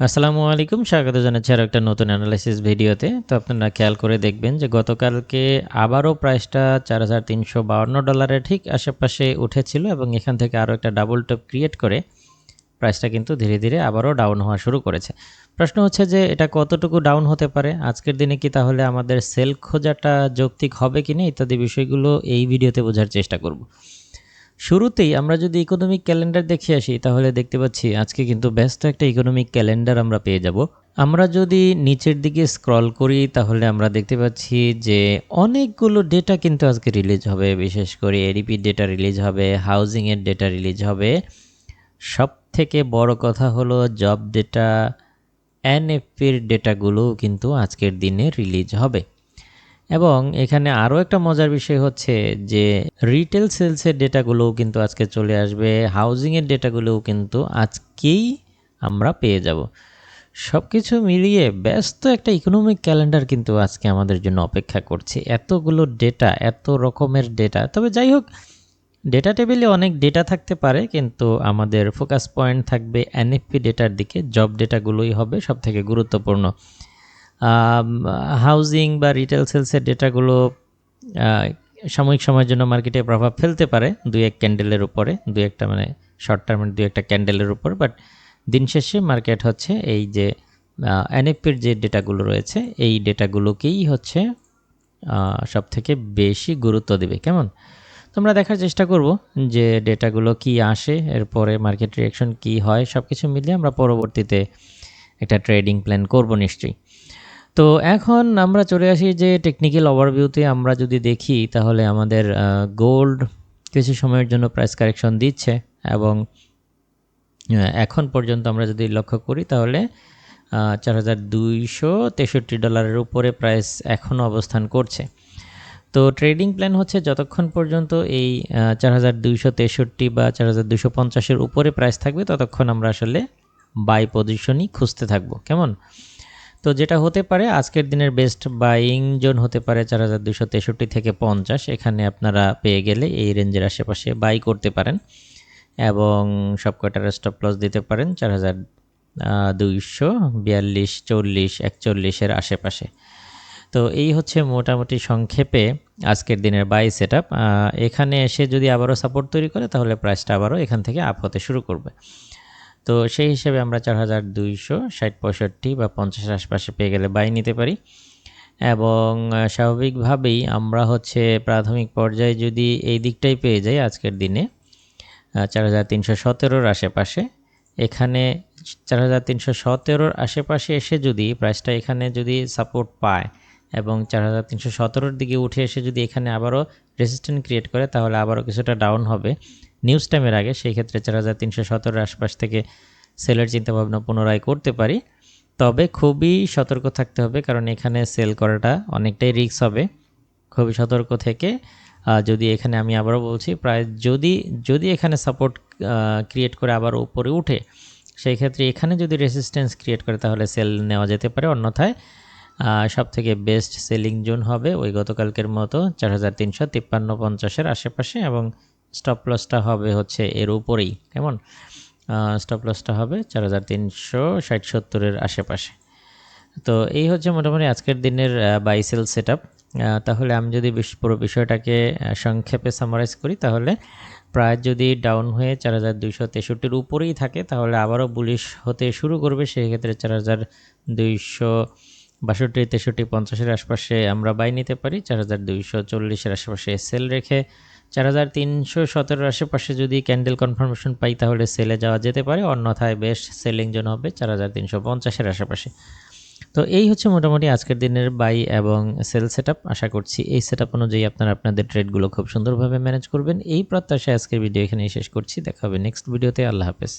আসসালামু আলাইকুম, স্বাগত জানাচ্ছি আরও একটা নতুন অ্যানালাইসিস ভিডিওতে তো আপনারা খেয়াল করে দেখবেন যে গতকালকে আবারও প্রাইসটা চার হাজার তিনশো বাউন্ন ডলারের ঠিক আশেপাশে উঠেছিল এবং এখান থেকে আরও একটা ডাবল টপ ক্রিয়েট করে প্রাইসটা কিন্তু ধীরে ধীরে আবারও ডাউন হওয়া শুরু করেছে। প্রশ্ন হচ্ছে যে এটা কতটুকু ডাউন হতে পারে? আজকের দিনে কি তাহলে আমাদের সেল খোঁজাটা যৌক্তিক হবে কি না ইত্যাদি বিষয়গুলো এই ভিডিওতে বোঝার চেষ্টা করব। শুরুতেই আমরা যদি ইকোনমিক ক্যালেন্ডার দেখে আসি, তাহলে দেখতে পাচ্ছি আজকে কিন্তু ব্যস্ত একটা ইকোনমিক ক্যালেন্ডার আমরা পেয়ে যাব। আমরা যদি নিচের দিকে স্ক্রল করি, তাহলে আমরা দেখতে পাচ্ছি যে অনেকগুলো ডেটা কিন্তু আজকে রিলিজ হবে। বিশেষ করে এডিপি ডেটা রিলিজ হবে হাউজিংয়ের ডেটা রিলিজ হবে। সব থেকে বড় কথা হলো জব ডেটা এনএফপির ডেটাগুলোও কিন্তু আজকের দিনে রিলিজ হবে। এবং এখানে আরও একটা মজার বিষয় হচ্ছে যে রিটেল সেলসের ডেটাগুলোও কিন্তু আজকে চলে আসবে হাউজিংয়ের ডেটাগুলোও কিন্তু আজকেই আমরা পেয়ে যাব। সব কিছু মিলিয়ে ব্যস্ত একটা ইকোনমিক ক্যালেন্ডার কিন্তু আজকে আমাদের জন্য অপেক্ষা করছে। এতগুলো ডেটা এত রকমের ডেটা তবে যাই হোক ডেটা টেবিলে অনেক ডেটা থাকতে পারে, কিন্তু আমাদের ফোকাস পয়েন্ট থাকবে এনএফপি ডেটার দিকে। জব ডেটাগুলোই হবে সবথেকে গুরুত্বপূর্ণ। হাউজিং বা রিটেল সেলসের ডেটাগুলো সাময়িক সময়ের জন্য মার্কেটে প্রভাব ফেলতে পারে, দুই এক ক্যান্ডেলের উপরে, দুই একটা মানে শর্ট টার্মের দুই একটা ক্যান্ডেলের উপর বাট দিন শেষে মার্কেট হচ্ছে এই যে এনএফপির যে ডেটাগুলো রয়েছে, এই ডেটাগুলোকেই হচ্ছে সব থেকে বেশি গুরুত্ব দেবে, কেমন? তোমরা দেখার চেষ্টা করব যে ডেটাগুলো কি আসে, এরপরে মার্কেট রিয়াকশন কি হয় সব কিছু মিলিয়ে আমরা পরবর্তীতে একটা ট্রেডিং প্ল্যান করব নিশ্চয়ই। তো এখন আমরা চলে আসি যে টেকনিক্যাল ওভারভিউতে আমরা যদি দেখি, তাহলে আমাদের গোল্ড কিছু সময়ের জন্য প্রাইস কারেকশন দিচ্ছে এবং এখন পর্যন্ত আমরা যদি লক্ষ্য করি, তাহলে চার হাজার দুইশো তেষট্টি ডলারের উপরে প্রাইস এখনও অবস্থান করছে। তো ট্রেডিং প্ল্যান হচ্ছে যতক্ষণ পর্যন্ত এই চার হাজার দুইশো তেষট্টি বা চার হাজার পঞ্চাশের উপরে প্রাইস থাকবে, ততক্ষণ আমরা আসলে বাই পজিশনই খুঁজতে থাকব। কেমন? তো যেটা হতে পারে, আজকের দিনের বেস্ট বাইং জোন হতে পারে চার হাজার দুশো তেষট্টি থেকে পঞ্চাশ। এখানে আপনারা পেয়ে গেলে এই রেঞ্জের আশেপাশে বাই করতে পারেন এবং সব কয়টার স্টপ লস দিতে পারেন চার হাজার দুইশো বিয়াল্লিশ, চল্লিশ, একচল্লিশের আশেপাশে। তো এই হচ্ছে মোটামুটি সংক্ষেপে আজকের দিনের বাই সেট এখানে এসে যদি আবারও সাপোর্ট তৈরি করে, তাহলে প্রাইসটা আবারও এখান থেকে আপ হতে শুরু করবে। তো সেই হিসেবে আমরা চার হাজার দুইশো ষাট পঁয়ষট্টি বা পঞ্চাশের আশপাশে পেয়ে গেলে বাই নিতে পারি। এবং স্বাভাবিকভাবেই আমরা হচ্ছে প্রাথমিক পর্যায়ে যদি এই দিকটাই পেয়ে যাই আজকের দিনে চার হাজার তিনশো সতেরোর আশেপাশে, এখানে চার হাজার তিনশো সতেরোর আশেপাশে এসে যদি প্রাইসটা এখানে যদি সাপোর্ট পায় এবং চার হাজার তিনশো সতেরোর দিকে উঠে এসে যদি এখানে আবারও রেসিস্ট্যান্ট ক্রিয়েট করে, তাহলে আবারও কিছুটা ডাউন হবে। নিউজ টাইমের আগে, সেই ক্ষেত্রে চার হাজার তিনশো সতেরোর আশপাশ থেকে সেলের চিন্তাভাবনা পুনরায় করতে পারি। তবে খুবই সতর্ক থাকতে হবে, কারণ এখানে সেল করাটা অনেকটাই রিস্ক হবে। খুবই সতর্ক থেকে যদি এখানে আমি আবারও বলছি, প্রায় যদি যদি এখানে সাপোর্ট ক্রিয়েট করে আবার উপরে উঠে, সেই ক্ষেত্রে এখানে যদি রেসিস্ট্যান্স ক্রিয়েট করে, তাহলে সেল নেওয়া যেতে পারে। অন্যথায় সব থেকে বেস্ট সেলিং জোন হবে ওই গতকালকের মতো চার হাজার তিনশো তিপ্পান্ন পঞ্চাশের আশেপাশে এবং স্টপ লসটা হবে হচ্ছে এর উপরেই, কেমন? স্টপ লসটা হবে চার হাজার তিনশো ষাট সত্তরের আশেপাশে। তো এই হচ্ছে মোটামুটি আজকের দিনের বাইসেল সেট তাহলে আমি যদি পুরো বিষয়টাকে সংক্ষেপে সামারাইজ করি, তাহলে প্রায় যদি ডাউন হয়ে চার হাজার দুইশো তেষট্টির উপরেই থাকে, তাহলে আবারও বুলিশ হতে শুরু করবে। সেই ক্ষেত্রে চার হাজার দুইশো বাষট্টি তেষট্টি পঞ্চাশের আশপাশে আমরা বাই নিতে পারি, চার হাজার দুইশো চল্লিশের আশেপাশে সেল রেখে চার হাজার তিনশো সতেরোর আশেপাশে যদি ক্যান্ডেল কনফার্মেশন পাই, তাহলে সেলে যাওয়া যেতে পারে। অন্যথায় বেস্ট সেলিং জোন হবে চার হাজার তিনশো পঞ্চাশের আশেপাশে। তো এই হচ্ছে মোটামুটি আজকের দিনের বাই এবং সেল সেট আশা করছি এই সেট অনুযায়ী আপনারা আপনাদের ট্রেডগুলো খুব সুন্দরভাবে ম্যানেজ করবেন। এই প্রত্যাশায় আজকের ভিডিও এখানেই শেষ করছি। দেখা হবে নেক্সট ভিডিওতে। আল্লাহ হাফেজ।